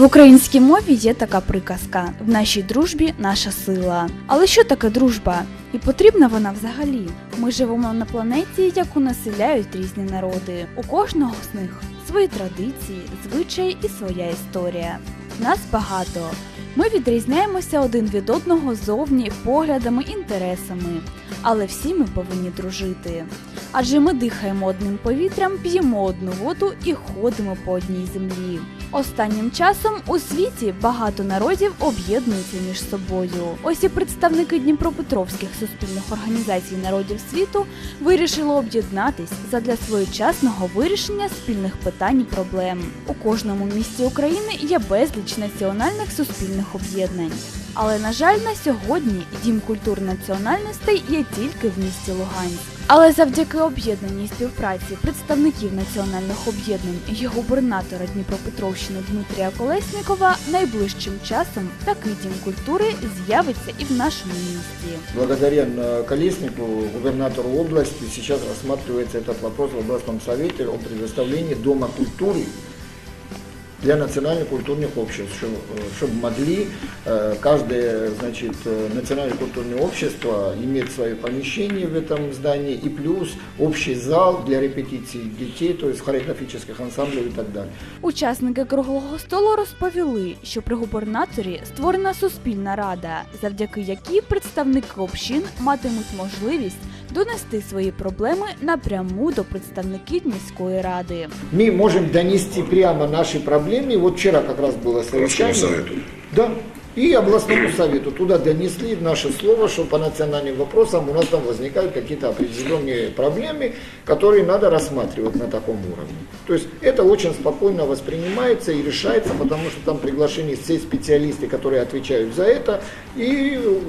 В українській мові є така приказка: в нашій дружбі наша сила. Але що таке дружба? І потрібна вона взагалі? Ми живемо на планеті, яку населяють різні народи. У кожного з них свої традиції, звичаї і своя історія. Нас багато. Ми відрізняємося один від одного зовні поглядами, інтересами, але всі ми повинні дружити. Адже ми дихаємо одним повітрям, п'ємо одну воду і ходимо по одній землі. Останнім часом у світі багато народів об'єднуються між собою. Ось і представники Дніпропетровських суспільних організацій народів світу вирішили об'єднатись задля своєчасного вирішення спільних питань і проблем. У кожному місті України є безліч національних суспільних об'єднань. Але на жаль, на сьогодні дім культур національностей є тільки в місті Луганськ. Але завдяки об'єднаній співпраці представників національних об'єднань і губернатора Дніпропетровщини Дмитрія Колеснікова найближчим часом такий дім культури з'явиться і в нашому місті. Благодаря э, Колеснику, губернатору области, сейчас рассматривается этот вопрос в областном совете о предоставлении Дома культуры для национальных культурных обществ, чтобы, чтобы могли э, каждое значит, э, национальное культурное общество иметь свое помещение в этом здании и плюс общий зал для репетиций детей, то есть хореографических ансамблей и так далее. Учасники круглого столу розповіли, що при губернаторі створена суспільна рада, завдяки якій представники общин матимуть можливість донести свої проблеми напряму до представників міської ради. Мы можем донести прямо наши проблемы. Вот вчера как раз было совещание. совету. Да. И областному совету туда донесли наше слово, что по национальным вопросам у нас там возникают какие-то определенные проблемы, которые надо рассматривать на таком уровне. То есть это очень спокойно воспринимается и решается, потому что там приглашены все специалисты, которые отвечают за это, и э,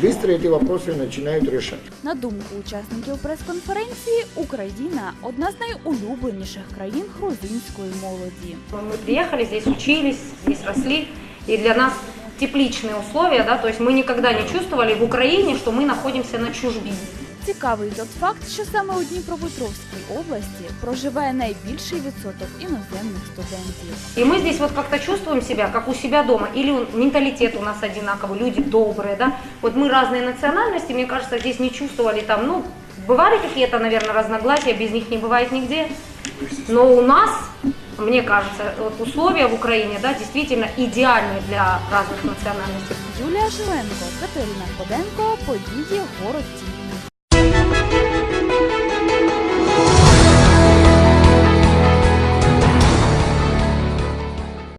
быстро эти вопросы начинают решать. На думку учасників прес-конференції, Україна одна з найулюбленіших країн грузинської молоді. Мы приехали, здесь учились, здесь росли, и для нас тепличные условия, да, то есть мы никогда не чувствовали в Украине, что мы находимся на чужбине. Цікавий тот факт, що саме у Дніпропетровській області проживає найбільший відсоток іноземних студентів. И мы здесь вот как-то чувствуем себя, как у себя дома, или он- менталитет у нас одинаковый, люди добрые, да. Вот мы разные национальности, мне кажется, здесь не чувствовали там, ну, бывали какие-то, наверное, разногласия, без них не бывает нигде. Но у нас, мне кажется, вот условия в Украине, да, действительно идеальны для разных национальностей. Юлія Жиленко, Катерина Ходенко, події город ТІВІ.